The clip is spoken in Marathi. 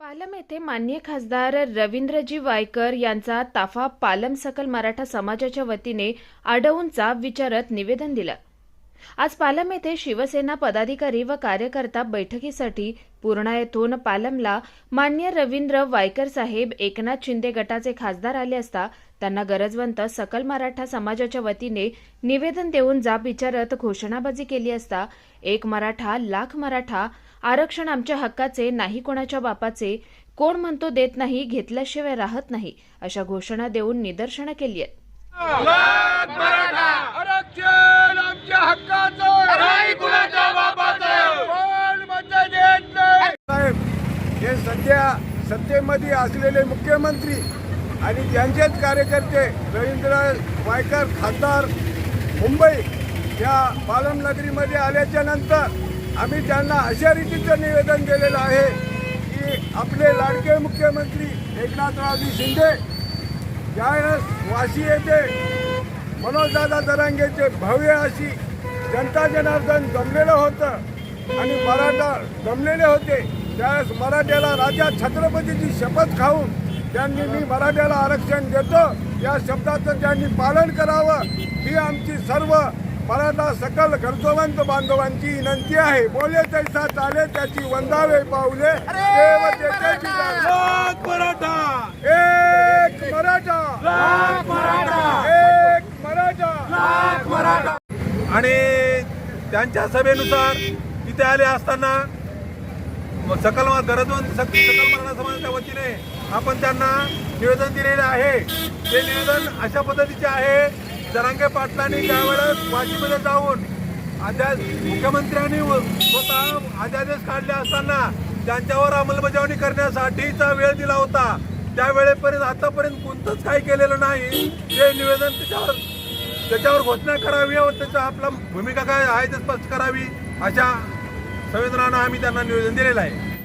पालम येथे मान्य खासदार रवींद्रजी वायकर यांचा ताफा पालम सकल मराठा समाजाच्या वतीने अडवूनचा विचारत निवेदन दिलं. आज पालम येथे शिवसेना पदाधिकारी व कार्यकर्ता बैठकीसाठी पूर्णा येथून पालमला मान्य रवींद्र वायकर साहेब एकनाथ शिंदे गटाचे खासदार आले असता त्यांना गरजवंत सकल मराठा समाजाच्या वतीने निवेदन देऊन जाब विचारत घोषणाबाजी केली असता एक मराठा लाख मराठा आरक्षण आमच्या हक्काचे नाही कोणाच्या बापाचे कोण म्हणतो देत नाही घेतल्याशिवाय राहत नाही अशा घोषणा देऊन निदर्शनं केली आहेत. आमच्या हक्काचं नाही कुणाच्या बापाचं? कोण मत देत नाही? साहेब हे सध्या सत्तेमध्ये असलेले मुख्यमंत्री आणि त्यांचेच कार्यकर्ते रवींद्र वायकर खासदार मुंबई या पालमनगरीमध्ये आल्याच्यानंतर आम्ही त्यांना अशा रीतीचं निवेदन दिलेलं आहे की आपले लाडके मुख्यमंत्री एकनाथरावजी शिंदे ज्यावेळेस वाशी येथे मनोजदादा दरांगेचे भव्य अशी जनता जनार्दन जमलेलं होतं आणि मराठा जमलेले होते. त्यावेळेस मराठ्याला राजा छत्रपतीची शपथ खाऊन त्यांनी मी मराठ्याला आरक्षण देतो. या शब्दाचं त्यांनी पालन करावं. ही आमची सर्व मराठा सकल गरजवंत बांधवांची विनंती आहे. बोले तैसा चाले त्याची वंदावे पावले मराठा एक मराठा लाख मराठा एक मराठा लाख मराठा. आणि त्यांच्या सभेनुसार तिथे आले असताना सकल गरजवंत सकल मराठा समाजाच्या वतीने आपण त्यांना निवेदन दिलेले आहे. ते निवेदन अशा पद्धतीचे आहे. जरांगे पाटलांनी त्यावेळेस वाशीमध्ये जाऊन अध्यास मुख्यमंत्र्यांनी स्वतः अध्यादेश काढले असताना त्यांच्यावर अंमलबजावणी करण्यासाठीचा वेळ दिला होता. त्यावेळेपर्यंत आतापर्यंत कोणतंच काही केलेलं नाही. हे निवेदन त्याच्यावर त्याच्यावर घोषणा करावी व त्याचा आपला भूमिका काय आहे ते स्पष्ट करावी अशा संवेदनानं आम्ही त्यांना निवेदन दिलेलं आहे.